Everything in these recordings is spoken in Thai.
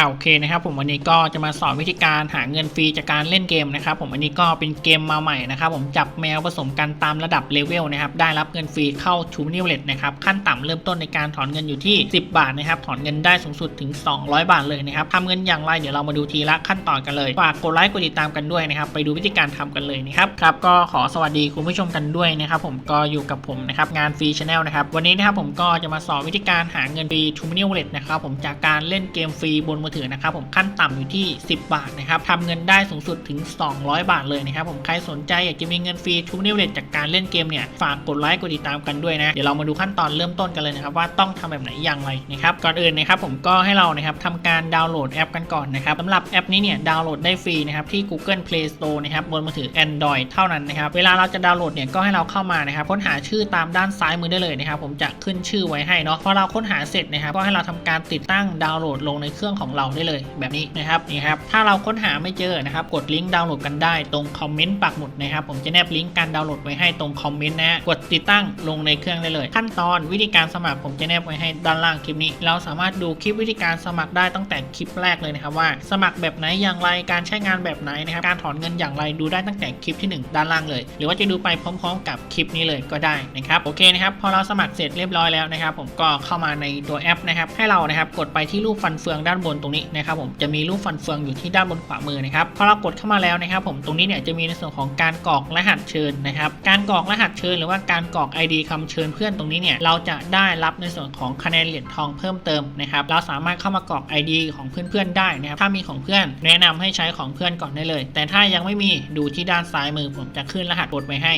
อ่าโอเคนะครับผมวันนี้ก็จะมาสอนวิธีการหาเงินฟรีจากการเล่นเกมนะครับผมอันนี้ก็เป็นเกมมาใหม่นะครับผมจับแมวผสมกันตามระดับเลเวลนะครับได้รับเงินฟรีเข้าชูนิวเลตนะครับขั้นต่ำเริ่มต้นในการถอนเงินอยู่ที่ 10 บาทนะครับถอนเงินได้สูงสุดถึง 200 บาทเลยนะครับทำเงินอย่างไรเดี๋ยวเรามาดูทีละขั้นตอนกันเลยฝากกดไลค์กดติดตามกันด้วยนะครับไปดูวิธีการทำกันเลยนะครับครับก็ขอสวัสดีคุณผู้ชมกันด้วยนะครับผมก็อยู่กับผมนะครับงานฟรีชาแนลนะครับวันนี้นะครับผมก็จะมาสอนวิธีการหาเงินฟรีทูนิวเลตนะครับผมจากการเล่นเกมฟรีบนมือถือนะครับผมขั้นต่ำอยู่ที่ 10 บาทนะครับทำเงินได้สูงสุดถึง 200 บาทเลยนะครับผมใครสนใจอยากจะมีเงินฟรีทูนิวเลตจากการเล่นเกมเนี่ยฝากกดไลค์กดติดตามกันด้วยนะเดี๋ยวเรามาดูขั้นตอนเริ่มต้นกันเลยนะครับว่าต้องทำแบบไหนอย่างไรนะครับก่อนอื่นนะครับผมก็ให้เรานะครับทำการดาวน์โหลดแอปกันก่อนนะครับสำหรับแอปนี้เนี่ยดาวน์โหลดได้ฟรีนะครับที่ Google Play Store นะครับบนมือถือ Android เท่านั้นนะครับเวลาเราจะดาวน์โหลดเนี่ยก็ให้เราเข้ามานะครับค้นหาชื่อตามด้านซ้ายมือได้เลยนะครับผมจะขึ้นชื่อไว้ให้เนาะพอเราค้นหาเสร็จนะครับก็ให้เราทำการติดตั้งดาวน์โหลดลงในเครื่องของเราได้เลยแบบนี้นะครับนี่ครับถ้าเราค้นหาไม่เจอนะครับกดลิงก์ดาวน์โหลดกันได้ตรงคอมเมนต์ปักหมุดนะครับผมจะแนบลิงก์การดาวน์โหลดไว้ให้ตรงคอมเมนต์นะกดติดตั้งลงในเครื่องได้เลย ขั้นตอนวิธีการสมัครผมจะแนบไว้ให้ด้านล่างคลิปนี้ เราสามารถดูคลิปวิธีการสมัครได้ตั้งแต่คลิปแรกเลยนะครับว่า สมัครแบบไหนอย่างไรการใช้งานแบบไหนนะครับการถอนเงินอย่างไรดูได้ตั้งแต่คลิปที่หนึ่งด้านล่างเลย หรือว่าจะดูไปพร้อม ๆ กับคลิปนี้เลยก็ได้นะครับโอเคนะครับพอเราสมัครเสร็จเรียบร้อยแล้วนะครับผมก็เข้ามาในตัวแอปนะครับให้เรานะครับกดไปที่รูปฟันเฟืองด้านบนตรงนี้นะครับผมจะมีรูปฟันเฟืองอยู่ที่ด้านบนขวามือนะครับพอเรากดเข้ามาแล้วนะครับ ผมตรงนี้เนี่ยจะมีในส่วนของการกรอกรหัสเชิญนะครับ การกรอกรหัสเชิญ หรือว่าการกรอก ID คำเชิญเพื่อนตรงนี้เนี่ยเราจะได้รับในส่วนของคะแนนเหรียญทองเพิ่มเติมนะครับเราสามารถเข้ามากรอก ID ของเพื่อนๆได้นะครับถ้ามีของเพื่อน แนะนำให้ใช้ของเพื่อนก่อนได้เลย แต่ถ้ายังไม่มีดูที่ด้านซ้ายมือผมจะขึ้นรหัสบทไว้ให้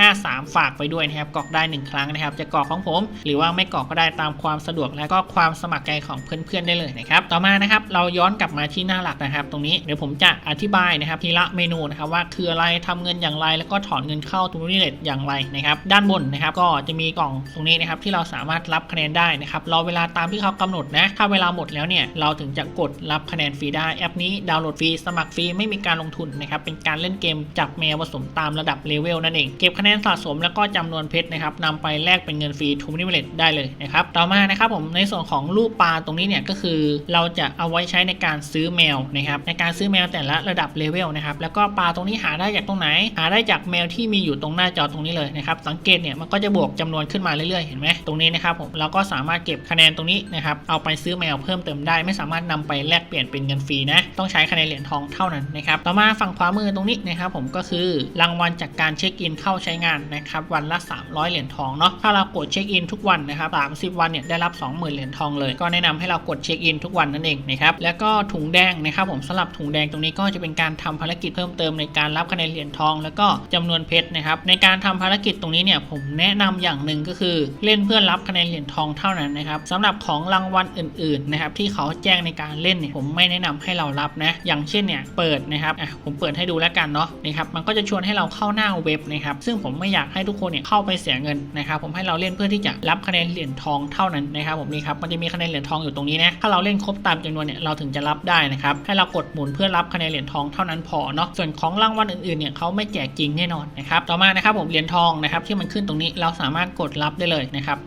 303053 ฝากไปด้วยนะครับกรอกได้ 1 ครั้งนะครับ จะกรอกของผม หรือว่าไม่กรอกก็ได้ตามความสะดวกและก็ความสมัครใจของเพื่อนๆได้เลยนะครับ ต่อมานะครับเราย้อนกลับมาที่หน้าหลักนะครับ ตรงนี้เดี๋ยวผมจะอธิบายนะครับทีละเมนูนะครับว่าคืออะไรทำเงินอย่างไร แล้วก็ถอนเงินเข้าทูนิเลตอย่างไรนะครับ ด้านบนนะครับก็จะมีกล่องตรงนี้นะครับที่เราสามารถรับคะแนนได้นะครับรอเวลาตามที่เขากำหนดนะถ้าเวลาหมดแล้วเนี่ยเราถึงจะกดรับคะแนนฟรีได้แอปนี้ดาวน์โหลดฟรีสมัครฟรีไม่มีการลงทุนนะครับเป็นการเล่นเกมจับแมวผสมตามระดับเลเวลนั่นเองเก็บคะแนนสะสมแล้วก็จำนวนเพชรนะครับนำไปแลกเป็นเงินฟรีทูนิเลตได้เลยนะครับต่อมานะครับผมในส่วนของรูปปลาตรงนี้เนี่ยก็คือเราจะเอาไว้ใช้ในการซื้อแมวนะครับในการซื้อแมวแต่ละระดับเลเวลนะครับแล้วก็ปลาตรงนี้หาได้จากตรงไหน หาได้จากแมวที่มีอยู่ตรงหน้าจอตรงนี้เลยนะครับสังเกตเนี่ยมันก็จะบวกจำนวนขึ้นมาเรื่อยๆเห็นไหมตรงนี้นะครับผมเราก็สามารถเก็บคะแนนตรงนี้นะครับเอาไปซื้อแมวเพิ่มเติมได้ ไม่สามารถนำไปแลกเปลี่ยนเป็นเงินฟรีนะต้องใช้คะแนนเหรียญทองเท่านั้นนะครับต่อมาฝั่งขวามือตรงนี้นะครับผมก็คือรางวัลจากการเช็คอินเข้าใช้งานนะครับวันละ 300 เหรียญทองเนาะถ้าเรากดเช็คอินทุกวันนะครับ30 วันเนี่ยได้รับ 20,000 เหรียญทองเลย ก็แนะนำให้เรากดเช็คอินทุกวันนั่นเองนะครับแล้วก็ถุงแดงนะครับผมสำหรับถุงแดงตรงนี้ก็จะเป็นการทำภารกิจเพิ่มเติมในการรับคะแนนเหรียญทอง แล้วก็จำนวนเพชรนะครับในการทำภารกิจตรงนี้เนี่ยผมแนะนำอย่างหนึ่งก็คือ เล่นเพื่อรับคะแนนเหรียญทองเท่านั้นนะครับสำหรับของรางวัลอื่นๆนะครับที่เขาแจ้งในการเล่นเนี่ยผมไม่แนะนำให้เรารับนะอย่างเช่นเนี่ยเปิดนะครับอะผมเปิดให้ดูแล้วกันเนาะนะครับมันก็จะชวนให้เราเข้าหน้าเว็บนะครับซึ่งผมไม่อยากให้ทุกคนเนี่ยเข้าไปเสียเงินนะครับผมให้เราเล่นเพื่อที่จะรับคะแนนเหรียญทองเท่านั้นนะครับผมนี่ครับมันจะมีคะแนนเหรียญทองอยู่ตรงนี้นะถ้าเราเล่นครบตามจำนวนเนี่ยเราถึงจะรับได้นะครับให้เรากดหมุนเพื่อรับคะแนนเหรียญทองเท่านั้นพอเนาะส่วนของรางวัลอื่นๆเนี่ยเขาไม่แจกจริงแน่นอนนะครับต่อมานะครับผมเหรียญทองนะครับที่มันขึ้นตรงนี้เราสามารถกดรับได้เลยนะครับ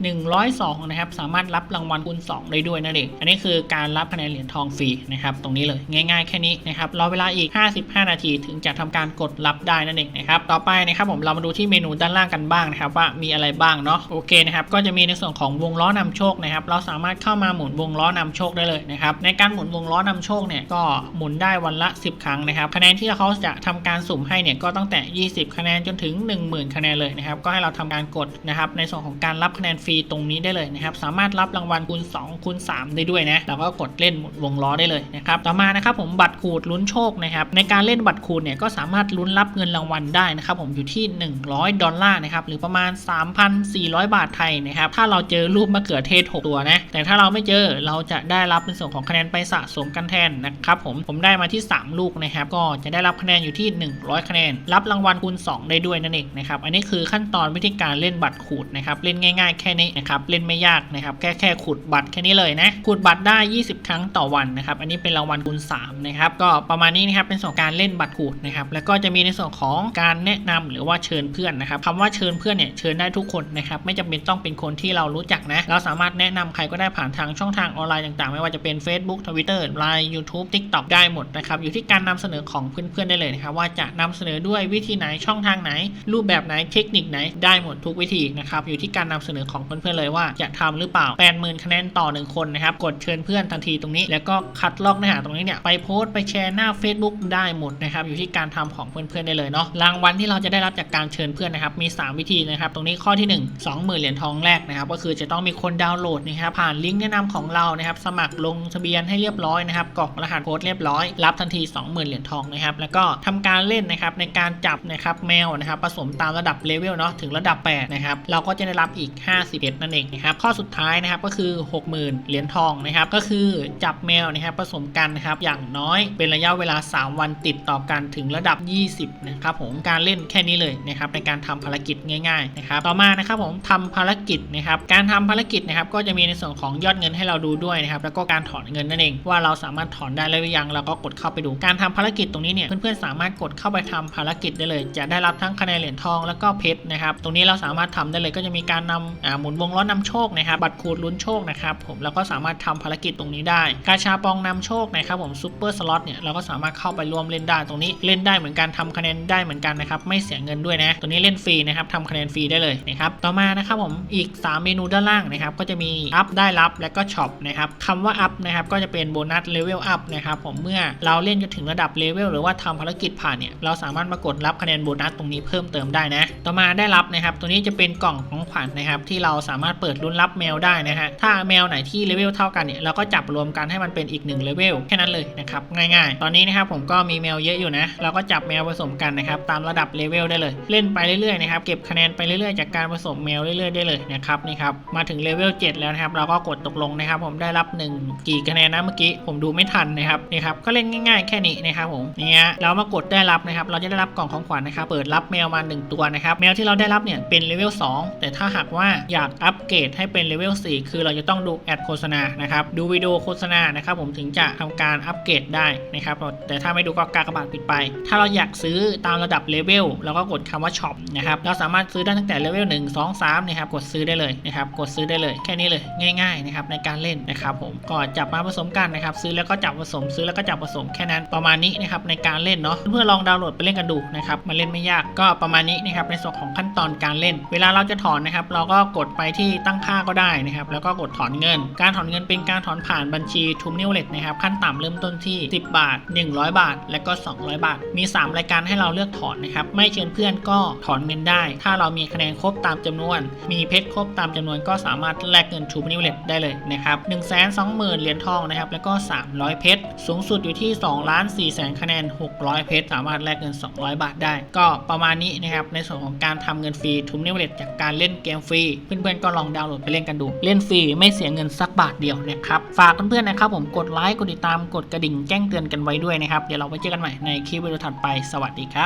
102นะครับสามารถรับรางวัลคูณ2ได้ด้วยนั่นเองอันนี้คือการรับคะแนนเหรียญทองฟรีนะครับตรงนี้เลยง่ายๆแค่นี้นะครับรอเวลาอีก 55 นาทีถึงจะทำการกดรับได้นั่นเองนะครับต่อไปนะครับผมเรามาดูที่เมนูด้านล่างกันบ้างนะครับว่ามีอะไรบ้างเนาะโอเคนะครับก็จะมีในส่วนของวงล้อนำโชคนะครับเราสามารถเข้ามาหมุนวงล้อนำโชคได้เลยนะครับในการหมุนวงล้อนำโชคเนี่ยก็หมุนได้วันละ 10 ครั้งนะครับคะแนนที่เขาจะทำการสุ่มให้เนี่ยก็ตั้งแต่ 20 คะแนนจนถึง 10,000 คะแนนเลยนะครับก็ให้เราทำการกดนะครับในส่วนของการรับคะแนนฟรีตรงนี้ได้เลยนะครับสามารถรับรางวัลคูณ2คูณ3ได้ด้วยนะเราก็กดเล่นหมุนวงล้อได้เลยนะครับต่อมานะครับผมบัตรขูดลุ้นโชคนะครับในการเล่นบัตรขูดเนี่ยก็สามารถลุ้นรับเงินรางวัลได้นะครับผมอยู่ที่ 100 ดอลลาร์นะครับหรือประมาณ 3,400 บาทไทยนะครับถ้าเราเจอรูปมะเขือเทศ 6 ตัวนะแต่ถ้าเราไม่เจอเราจะได้รับในส่วนของคะแนนไปสะสมกันแทนนะครับผมผมได้มาที่ 3 ลูกนะครับก็จะได้รับคะแนนอยู่ที่ 100 คะแนน รับรางวัลคูณ2 ได้ด้วยนั่นเองนะครับอันนี้คือขั้นตอนวิธีการเล่นบัตรขูดนะครับเล่นง่าย ๆ แค่นี้นะครับเล่นไม่ยากนะครับแค่แค่ขูดบัตรแค่นี้เลยนะขูดบัตรได้ 20 ครั้งต่อวันนะครับอันนี้เป็นรางวัลคูณ3นะครับก็ประมาณนี้นะครับเป็นส่วนการเล่นบัตรขูดนะครับแล้วก็จะมีในส่วนของการแนะนำหรือว่าเชิญเพื่อนนะครับคำว่าเชิญเพื่อนเนี่ยเชิญได้ทุกคนนะครับไม่จำเป็นต้องเป็นคนที่เรารู้จักนะเราสามารถแนะนำใครก็ได้ผ่านทางช่องทางออนไลน์ต่างๆไม่ว่าจะเป็น Facebook Twitter Line YouTube TikTok ได้หมดนะครับอยู่ที่การนำเสนอของเพื่อนๆได้เลยนะครับว่าจะนำเสนอด้วยวิธีไหนช่องทางไหน รูปแบบไหนเทคนิคไหนได้หมดทุกวิธีนะครับอยู่ที่การนำเสนอของเพื่อนๆเลยว่าจะทำหรือเปล่า 80,000คะแนนต่อหนึ่งคนนะครับกดเชิญเพื่อนทันทีตรงนี้ แล้วก็คัดลอกเนื้อหาตรงนี้เนี่ยไปโพสต์ไปแชร์หน้า Facebook ได้หมดนะครับอยู่ที่การทำของเพื่อนๆได้เลยเนาะรางวัลที่เราจะได้รับจากการเชิญเพื่อนนะครับมี 3 วิธีนะครับตรงนี้ข้อที่ 1 20,000เหรียญทองแรกนะครับก็คือจะต้องมีคนดาวน์โหลดนะครับผ่านลิงก์แนะนำของเรานะครับสมัครลงทะเบียนให้เรียบร้อยนะครับกรอกรหัสโค้ดเรียบร้อย รับทันที 20,000 เหรียญทองนะครับ แล้วก็ทำการเล่นนะครับในการจับนะครับแมวนะครับผสมตามระดับเลเวลเนาะถึงระดับ 8 นะครับ เราก็จะได้รับอีก51นั่นเองนะครับ ข้อสุดท้ายนะครับก็คือ 60,000 เหรียญทองนะครับ ก็คือจับแมวนะครับผสมกันนะครับอย่างน้อยเป็นระยะเวลา 3 วันติดต่อกันถึงระดับ 20 นะครับผมการเล่นแค่นี้เลยนะครับในการทำภารกิจง่ายๆนะครับต่อมานะครับผมทำภารกิจนะครับการทำภารกิจนะครับก็จะมีในส่วนของยอดเงินให้เราดูด้วยนะครับแล้วก็การถอนเงินนั่นเอง ว่าเราสามารถถอนได้หรือยังเราก็กดเข้าไปดูการทำภารกิจตรงนี้เนี่ยเพื่อนๆสามารถกดเข้าไปทำภารกิจได้เลย จะได้รับทั้งคะแนนเหรียญทองแล้วก็เพชรนะครับตรงนี้เราสามารถทำได้เลยก็จะมีการนำอ่าหมุนวงล้อนำโชคนะครับบัตรขูดลุ้นโชคนะครับผมแล้วก็สามารถทำภารกิจตรงนี้ได้ กาชาปองนำโชคนะครับผมซูเปอร์สล็อตเนี่ยเราก็สามารถเข้าไปร่วมเล่นได้ตรงนี้เล่นได้เหมือนกันทำคะแนนได้เหมือนกันนะครับไม่เสียเงินด้วยนะตัวนี้เล่นฟรีนะครับทำคะแนนฟรีได้เลยนะครับต่อมานะครับผมอีก 3 เมนูด้านล่างนะครับก็จะมีอัพได้รับและก็ช็อปนะครับคำว่าอัพนะครับก็จะเป็นโบนัสเลเวลอัพนะครับผมเมื่อเราเล่นจนถึงระดับเลเวลหรือว่าทำภารกิจผ่านเนี่ยเราสามารถมากดรับคะแนนโบนัสตรงนี้เพิ่มเติมได้นะ ต่อมาได้รับนะครับตัวนี้จะเป็นกล่องของขวัญนะครับที่เราสามารถเปิดลุ้นรับแมวได้นะฮะถ้าแมวไหนที่เลเวลเท่ากันเนี่ยเราก็จับรวมกันให้มันเป็นอีก1เลเวลแค่นั้นเลยนะครับง่ายๆ ตอนนี้นะครับผมก็มีแมวเยอะอยู่นะเราก็จับแมวผสมกันนะครับตามระดับเลเวลได้เลย เล่นไปเรื่อยๆนะครับเก็บคะแนนไปเรื่อยๆจากการผสมแมวเรื่อยๆได้เลยนะครับนี่ครับมาถึงเลเวล7แล้วนะครับเราก็กดตกลงนะครับผมได้รับ1กี่คะแนนนะเมื่อกี้ผมดูไม่ทันนะครับนี่ครับก็เล่นง่าย ๆ แค่นี้นะครับผมเนี่ยเรามากดได้รับนะครับ เราจะได้รับกล่องของขวัญนะครับ เปิดรับแมวมา 1 ตัวนะครับ แมวที่เราได้รับเนี่ยเป็นเลเวล2แต่ถ้าหากว่าอยากอัปเกรดให้เป็นเลเวล4คือเราจะต้องดูแอดโฆษณานะครับ ดูวิดีโอโฆษณานะครับ ผมถึงจะทำการอัปเกรดได้นะครับ แต่ถ้าไม่ดูก็กากบาทปิดไป ถ้าเราอยากซื้อตามระดับเลเวลเราก็กดคำว่าช็อปนะครับเราสามารถซื้อได้ตั้งแต่เลเวล1 2 3นะครับกดซื้อได้เลยนะครับกดซื้อได้เลยแค่นี้เลยง่าย ๆนะครับในการเล่นนะครับผมก็จับมาผสมกันนะครับซื้อแล้วก็จับผสมซื้อแล้วก็จับผสมแค่นั้นประมาณนี้นะครับในการเล่นเนาะเพื่อลองดาวน์โหลดไปเล่นกันดูนะครับมันเล่นไม่ยากก็ประมาณนี้นะครับในส่วนของขั้นตอนการเล่น เวลาเราจะถอนนะครับ เราก็กดไปที่ตั้งค่าก็ได้นะครับแล้วก็กดถอนเงิน การถอนเงินเป็นการถอนผ่านบัญชีทูมนิวเลตนะครับขั้นต่ำเริ่มต้นที่ 10 บาท 100 บาท และก็ 200 บาท มี 3 รายการให้เราเลือกถอนนะครับไม่เชิญเพื่อนก็ถอนเงินได้ ถ้าเรามีคะแนนครบตามจำนวน มีเพชรครบตามจำนวนก็สามารถแลกเงินทูมนิวเลตได้เลยนะครับ1 2 0 0 0 0เหรียญทองนะครับแล้วก็ 300 เพชรสูงสุดอยู่ที่2ล้าน4แสนคะแนน 600 เพชรสามารถแลกเงิน 200 บาทได้ ก็ประมาณนี้นะครับในส่วนของการทำเงินฟรีทูมนิวเลตจากการเล่นเกมฟรีเพื่อนๆก็ลองดาวน์โหลดไปเล่นกันดู เล่นฟรีไม่เสียเงินสักบาทเดียวนะครับฝากเพื่อนๆนะครับผมกดไลค์กดติดตามกดกระดิ่งแจ้งเตือนกันไว้ด้วยนะครับเดี๋ยวเราไปเจอกันใหม่ในคลิปวิดีโอถัดไปสวัสดีครับ